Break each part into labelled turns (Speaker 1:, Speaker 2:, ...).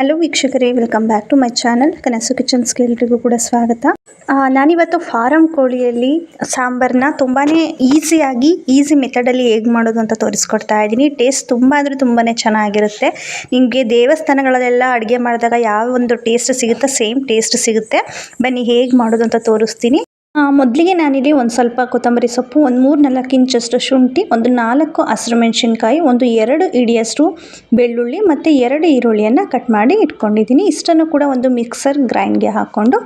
Speaker 1: Hello ವೀಕ್ಷಕರೇ welcome back to my channel Kanasu kitchen ಸ್ಕೇಲ್ರಿಗೂ ಕೂಡ ಸ್ವಾಗತ. ನಾನಿವತ್ತು ಫಾರಂ ಕೋಳಿಯಲ್ಲಿ ಸಾಂಬಾರನ್ನ ತುಂಬಾ ಈಸಿಯಾಗಿ ಈಸಿ ಮೆಥಡಲ್ಲಿ ಹೇಗೆ ಮಾಡೋದು ಅಂತ ತೋರಿಸ್ಕೊಡ್ತಾ ಇದ್ದೀನಿ. ಟೇಸ್ಟ್ ತುಂಬ ಅಂದರೆ ತುಂಬಾ ಚೆನ್ನಾಗಿರುತ್ತೆ. ನಿಮಗೆ ದೇವಸ್ಥಾನಗಳಲ್ಲೆಲ್ಲ ಅಡುಗೆ ಮಾಡಿದಾಗ ಯಾವ ಒಂದು ಟೇಸ್ಟ್ ಸಿಗುತ್ತೋ ಸೇಮ್ ಟೇಸ್ಟ್ ಸಿಗುತ್ತೆ. ಬನ್ನಿ ಹೇಗೆ ಮಾಡೋದು ಅಂತ ತೋರಿಸ್ತೀನಿ. ಮೊದಲಿಗೆ ನಾನಿಲ್ಲಿ ಒಂದು ಸ್ವಲ್ಪ ಕೊತ್ತಂಬರಿ ಸೊಪ್ಪು, ಒಂದು ಮೂರು ನಾಲ್ಕು ಇಂಚಷ್ಟು ಶುಂಠಿ, ಒಂದು ನಾಲ್ಕು ಹಸಿರು ಮೆಣಸಿನ್ಕಾಯಿ, ಒಂದು ಎರಡು ಇಡಿಯಷ್ಟು ಬೆಳ್ಳುಳ್ಳಿ ಮತ್ತು ಎರಡು ಈರುಳ್ಳಿಯನ್ನು ಕಟ್ ಮಾಡಿ ಇಟ್ಕೊಂಡಿದ್ದೀನಿ. ಇಷ್ಟನ್ನು ಕೂಡ ಒಂದು ಮಿಕ್ಸರ್ ಗ್ರೈಂಡ್ಗೆ ಹಾಕ್ಕೊಂಡು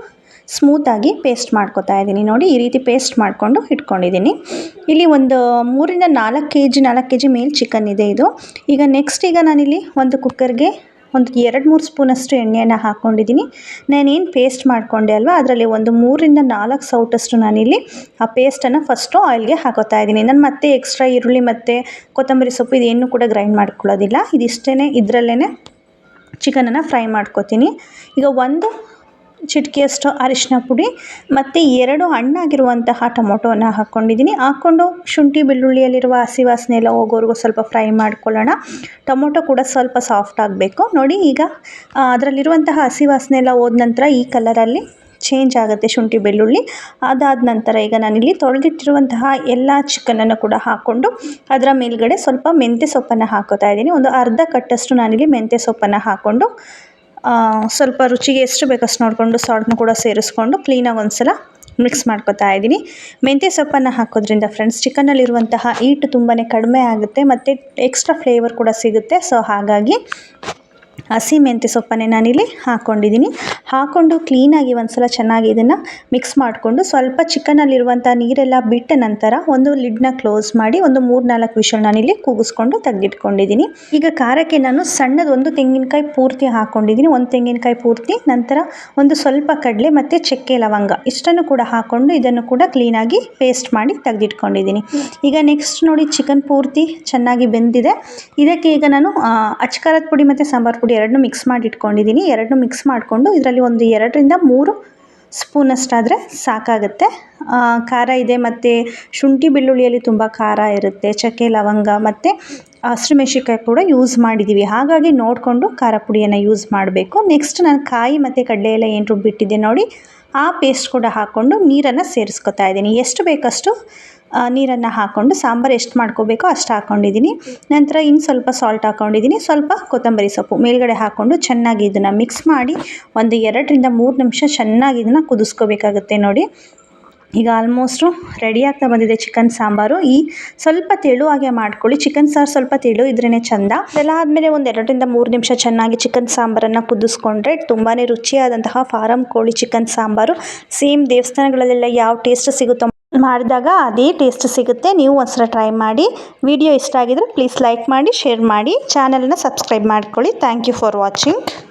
Speaker 1: ಸ್ಮೂತಾಗಿ ಪೇಸ್ಟ್ ಮಾಡ್ಕೊತಾ ಇದ್ದೀನಿ. ನೋಡಿ, ಈ ರೀತಿ ಪೇಸ್ಟ್ ಮಾಡಿಕೊಂಡು ಇಟ್ಕೊಂಡಿದ್ದೀನಿ. ಇಲ್ಲಿ ಒಂದು ಮೂರಿಂದ ನಾಲ್ಕು ಕೆ ಜಿ ನಾಲ್ಕು ಕೆ ಜಿ ಮೇಲ್ ಚಿಕನ್ ಇದೆ ಇದು. ಈಗ ನೆಕ್ಸ್ಟ್ ಈಗ ನಾನಿಲ್ಲಿ ಒಂದು ಕುಕ್ಕರ್ಗೆ ಒಂದು ಎರಡು ಮೂರು ಸ್ಪೂನಷ್ಟು ಎಣ್ಣೆಯನ್ನು ಹಾಕ್ಕೊಂಡಿದ್ದೀನಿ ನಾನೇನು ಪೇಸ್ಟ್ ಮಾಡಿಕೊಂಡೆ ಅಲ್ವಾ? ಅದರಲ್ಲಿ ಒಂದು ಮೂರಿಂದ ನಾಲ್ಕು ಸೌಟಷ್ಟು ನಾನಿಲ್ಲಿ ಆ ಪೇಸ್ಟನ್ನು ಫಸ್ಟು ಆಯಿಲ್ಗೆ ಹಾಕೋತಾ ಇದ್ದೀನಿ. ನಾನು ಮತ್ತೆ ಎಕ್ಸ್ಟ್ರಾ ಈರುಳ್ಳಿ ಮತ್ತು ಕೊತ್ತಂಬರಿ ಸೊಪ್ಪು ಇದೇನು ಕೂಡ ಗ್ರೈಂಡ್ ಮಾಡ್ಕೊಳ್ಳೋದಿಲ್ಲ. ಇದಿಷ್ಟೇ ಇದರಲ್ಲೇ ಚಿಕನನ್ನು ಫ್ರೈ ಮಾಡ್ಕೊತೀನಿ. ಈಗ ಒಂದು ಚಿಟಿಕೆಯಷ್ಟು ಅರಿಶಿನ ಪುಡಿ, ಮತ್ತು ಎರಡು ಹಣ್ಣಾಗಿರುವಂತಹ ಟೊಮೊಟೊನ ಹಾಕ್ಕೊಂಡಿದ್ದೀನಿ ಹಾಕ್ಕೊಂಡು ಶುಂಠಿ ಬೆಳ್ಳುಳ್ಳಿಯಲ್ಲಿರುವ ಹಸಿ ವಾಸನೆ ಎಲ್ಲ ಹೋಗೋವರೆಗೂ ಸ್ವಲ್ಪ ಫ್ರೈ ಮಾಡ್ಕೊಳ್ಳೋಣ. ಟೊಮೊಟೊ ಕೂಡ ಸ್ವಲ್ಪ ಸಾಫ್ಟ್ ಆಗಬೇಕು. ನೋಡಿ, ಈಗ ಅದರಲ್ಲಿರುವಂತಹ ಹಸಿ ವಾಸನೆ ಎಲ್ಲ ಹೋದ ನಂತರ ಈ ಕಲರಲ್ಲಿ ಚೇಂಜ್ ಆಗುತ್ತೆ ಶುಂಠಿ ಬೆಳ್ಳುಳ್ಳಿ. ಅದಾದ ನಂತರ ಈಗ ನಾನಿಲ್ಲಿ ತೊಳೆದಿಟ್ಟಿರುವಂತಹ ಎಲ್ಲ ಚಿಕನನ್ನು ಕೂಡ ಹಾಕ್ಕೊಂಡು ಅದರ ಮೇಲ್ಗಡೆ ಸ್ವಲ್ಪ ಮೆಂತ್ಯ ಸೊಪ್ಪನ್ನು ಹಾಕೋತಾ ಇದ್ದೀನಿ. ಒಂದು ಅರ್ಧ ಕಟ್ಟಷ್ಟು ನಾನಿಲ್ಲಿ ಮೆಂತ್ಯ ಸೊಪ್ಪನ್ನು ಹಾಕ್ಕೊಂಡು ಸ್ವಲ್ಪ ರುಚಿಗೆ ಎಷ್ಟು ಬೇಕಷ್ಟು ನೋಡಿಕೊಂಡು ಸಾಲ್ಟ್ನ ಕೂಡ ಸೇರಿಸ್ಕೊಂಡು ಕ್ಲೀನಾಗಿ ಒಂದ್ಸಲ ಮಿಕ್ಸ್ ಮಾಡ್ಕೊತಾ ಇದ್ದೀನಿ. ಮೆಂತ್ಯ ಸೊಪ್ಪನ್ನು ಹಾಕೋದ್ರಿಂದ ಫ್ರೆಂಡ್ಸ್ ಚಿಕನ್ನಲ್ಲಿರುವಂತಹ ಈಟು ತುಂಬಾ ಕಡಿಮೆ ಆಗುತ್ತೆ ಮತ್ತು ಎಕ್ಸ್ಟ್ರಾ ಫ್ಲೇವರ್ ಕೂಡ ಸಿಗುತ್ತೆ. ಸೊ ಹಾಗಾಗಿ ಹಸಿ ಮೆಂತ್ಯ ಸೊಪ್ಪನ್ನೇ ನಾನಿಲ್ಲಿ ಹಾಕ್ಕೊಂಡಿದ್ದೀನಿ ಹಾಕ್ಕೊಂಡು ಕ್ಲೀನಾಗಿ ಒಂದ್ಸಲ ಚೆನ್ನಾಗಿ ಇದನ್ನು ಮಿಕ್ಸ್ ಮಾಡಿಕೊಂಡು ಸ್ವಲ್ಪ ಚಿಕನಲ್ಲಿರುವಂಥ ನೀರೆಲ್ಲ ಬಿಟ್ಟ ನಂತರ ಒಂದು ಲಿಡ್ನ ಕ್ಲೋಸ್ ಮಾಡಿ ಒಂದು ಮೂರು ನಾಲ್ಕು ವಿಷಲ್ ನಾನಿಲ್ಲಿ ಕೂಗಿಸ್ಕೊಂಡು ತೆಗೆದಿಟ್ಕೊಂಡಿದ್ದೀನಿ. ಈಗ ಖಾರಕ್ಕೆ ನಾನು ಸಣ್ಣದು ಒಂದು ತೆಂಗಿನಕಾಯಿ ಪೂರ್ತಿ ಹಾಕ್ಕೊಂಡಿದ್ದೀನಿ ಒಂದು ತೆಂಗಿನಕಾಯಿ ಪೂರ್ತಿ, ನಂತರ ಒಂದು ಸ್ವಲ್ಪ ಕಡಲೆ ಮತ್ತು ಚಕ್ಕೆ ಲವಂಗ ಇಷ್ಟನ್ನು ಕೂಡ ಹಾಕ್ಕೊಂಡು ಇದನ್ನು ಕೂಡ ಕ್ಲೀನಾಗಿ ಪೇಸ್ಟ್ ಮಾಡಿ ತೆಗೆದಿಟ್ಕೊಂಡಿದ್ದೀನಿ. ಈಗ ನೆಕ್ಸ್ಟ್ ನೋಡಿ ಚಿಕನ್ ಪೂರ್ತಿ ಚೆನ್ನಾಗಿ ಬೆಂದಿದೆ. ಇದಕ್ಕೆ ಈಗ ನಾನು ಅಚ್ಕಾರದ ಪುಡಿ ಮತ್ತು ಸಾಂಬಾರು ಪುಡಿ ಎರಡನ್ನೂ ಮಿಕ್ಸ್ ಮಾಡಿ ಇಟ್ಕೊಂಡಿದ್ದೀನಿ ಎರಡನ್ನೂ ಮಿಕ್ಸ್ ಮಾಡಿಕೊಂಡು ಇದರಲ್ಲಿ ಒಂದು ಎರಡರಿಂದ ಮೂರು ಸ್ಪೂನಷ್ಟಾದರೆ ಸಾಕಾಗುತ್ತೆ. ಖಾರ ಇದೆ ಮತ್ತು ಶುಂಠಿ ಬೆಳ್ಳುಳ್ಳಿಯಲ್ಲಿ ತುಂಬ ಖಾರ ಇರುತ್ತೆ, ಚಕ್ಕೆ, ಲವಂಗ ಮತ್ತು ಹಸಿಮೆಣ್ಸಿನ್ಕಾಯಿ ಕೂಡ ಯೂಸ್ ಮಾಡಿದ್ದೀವಿ ಹಾಗಾಗಿ ನೋಡಿಕೊಂಡು ಖಾರ ಪುಡಿಯನ್ನು ಯೂಸ್ ಮಾಡಬೇಕು. ನೆಕ್ಸ್ಟ್ ನಾನು ಕಾಯಿ ಮತ್ತು ಕಡಲೆ ಎಲ್ಲ ಏನು ರುಬ್ಬಿಟ್ಟಿದ್ದೆ ನೋಡಿ. ಆ ಪೇಸ್ಟ್ ಕೂಡ ಹಾಕ್ಕೊಂಡು ನೀರನ್ನು ಸೇರಿಸ್ಕೊತಾ ಇದ್ದೀನಿ. ಎಷ್ಟು ಬೇಕಷ್ಟು ನೀರನ್ನು ಹಾಕ್ಕೊಂಡು ಸಾಂಬಾರು ಎಷ್ಟು ಮಾಡ್ಕೋಬೇಕೋ ಅಷ್ಟು ಹಾಕ್ಕೊಂಡಿದ್ದೀನಿ ನಂತರ ಇನ್ನು ಸ್ವಲ್ಪ ಸಾಲ್ಟ್ ಹಾಕ್ಕೊಂಡಿದ್ದೀನಿ ಸ್ವಲ್ಪ ಕೊತ್ತಂಬರಿ ಸೊಪ್ಪು. ಮೇಲ್ಗಡೆ ಹಾಕ್ಕೊಂಡು ಚೆನ್ನಾಗಿ ಇದನ್ನು ಮಿಕ್ಸ್ ಮಾಡಿ ಒಂದು ಎರಡರಿಂದ ಮೂರು ನಿಮಿಷ ಚೆನ್ನಾಗಿ ಇದನ್ನು ಕುದಿಸ್ಕೋಬೇಕಾಗುತ್ತೆ ನೋಡಿ. ಈಗ ಆಲ್ಮೋಸ್ಟು ರೆಡಿ ಆಗ್ತಾ ಬಂದಿದೆ ಚಿಕನ್ ಸಾಂಬಾರು. ಈ ಸ್ವಲ್ಪ ತೆಳುವಾಗೆ ಮಾಡ್ಕೊಳ್ಳಿ. ಚಿಕನ್ ಸಾರು ಸ್ವಲ್ಪ ತೆಳು ಇದ್ರೇ ಚಂದ. ಅದೆಲ್ಲ ಆದಮೇಲೆ ಒಂದು ಎರಡರಿಂದ ಮೂರು ನಿಮಿಷ ಚೆನ್ನಾಗಿ ಚಿಕನ್ ಸಾಂಬಾರನ್ನು ಕುದಿಸ್ಕೊಂಡ್ರೆ ತುಂಬಾ ರುಚಿಯಾದಂತಹ ಫಾರಂ ಕೋಳಿ ಚಿಕನ್ ಸಾಂಬಾರು. ಸೇಮ್ ದೇವಸ್ಥಾನಗಳಲ್ಲೆಲ್ಲ ಯಾವ ಟೇಸ್ಟ್ ಸಿಗುತ್ತೋ ಮಾಡಿದಾಗ ಅದೇ ಟೇಸ್ಟ್ ಸಿಗುತ್ತೆ. ನೀವು ಒಂದ್ಸಲ ಟ್ರೈ ಮಾಡಿ. ವಿಡಿಯೋ ಇಷ್ಟ ಆಗಿದ್ರೆ ಪ್ಲೀಸ್ ಲೈಕ್ ಮಾಡಿ ಶೇರ್ ಮಾಡಿ. ಚಾನಲನ್ನು ಸಬ್ಸ್ಕ್ರೈಬ್ ಮಾಡ್ಕೊಳ್ಳಿ. Thank you for watching